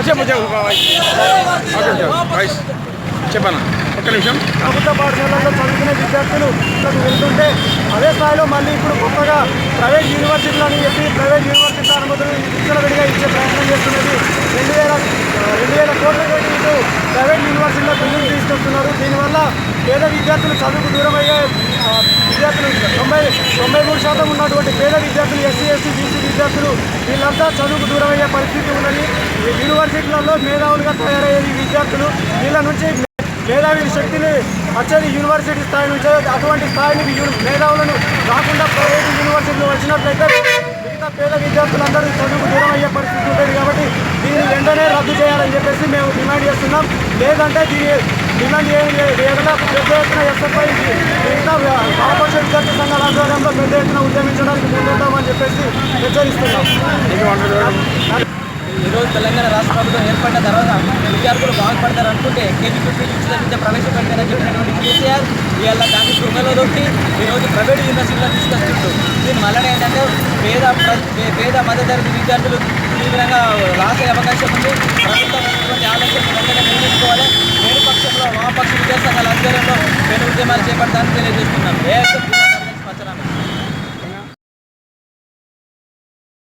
చెప్పు చెప్పు okay okay rice చెప్పనా ఒక్క నిమిషం ప్రభుత్వ పాఠశాలల్లో చదువుకునే విద్యార్థులు ఇక్కడికి వెళ్తుంటే అదే స్థాయిలో మళ్ళీ ఇప్పుడు కొత్తగా ప్రైవేట్ యూనివర్సిటీలు అని చెప్పి ప్రైవేట్ యూనివర్సిటీల అనుమతులు విచ్చలవిడిగా ఇచ్చే ప్రయత్నం చేస్తున్నది రెండు వేల రెండు వేల కోట్ల పెట్టి ఇటు ప్రైవేట్ యూనివర్సిటీలో బిల్లులు తీసుకొస్తున్నారు దీనివల్ల పేద విద్యార్థులు చదువుకు దూరం అయ్యే ఆ, విద్యార్థులు తొంభై తొంభై మూడు శాతం ఉన్నటువంటి పేద విద్యార్థులు ఎస్సీ ఎస్సీ బీసీ విద్యార్థులు వీళ్ళంతా చదువుకు దూరం అయ్యే పరిస్థితి యూనివర్సిటీలలో మేధావులుగా తయారయ్యే విద్యార్థులు వీళ్ళ నుంచి మేధావి శక్తిని వచ్చేది యూనివర్సిటీ స్థాయి నుంచే. అటువంటి స్థాయిని మేధావులను రాకుండా ప్రైవేట్ యూనివర్సిటీలు వచ్చినట్లయితే మిగతా పేద విద్యార్థులందరూ చదువుకు దూరం అయ్యే పరిస్థితి ఉంటుంది కాబట్టి దీన్ని వెంటనే రద్దు చేయాలని చెప్పేసి మేము డిమాండ్ చేస్తున్నాం. లేదంటే దీని డిమాండ్ ఏదైనా పెద్ద ఎత్తున ఎస్ఎఫ్ఐ మిగతా వామపక్ష విద్యార్థి సంఘాల ఆధ్వర్యంలో పెద్ద ఎత్తున ఉద్యమించడానికి ముందుంటామని చెప్పేసి హెచ్చరిస్తున్నాం. ఈరోజు తెలంగాణ రాష్ట్ర ప్రభుత్వం ఏర్పడిన తర్వాత విద్యార్థులు బాగుపడతారు అనుకుంటే కేజీపీ ఉచిత విద్య ప్రవేశపెట్టారని చెప్పినటువంటి కేసీఆర్ ఇవాళ దాన్ని తుంగలో దొక్కి ఈరోజు ప్రైవేట్ యూనివర్సిటీలో తీసుకొస్తుంటూ దీని వలన ఏంటంటే పేద పేద మధ్యతరగతి విద్యార్థులు తీవ్రంగా రాసే అవకాశం ఉంది. ప్రభుత్వం ఆలోచన వెంటనే నిర్మించుకోవాలి లేని పక్షంలో వామపక్ష విద్యాసంఘాల ఆధ్వర్యంలో పేరు ఉద్యమాలు చేపడతానని తెలియజేస్తున్నాం.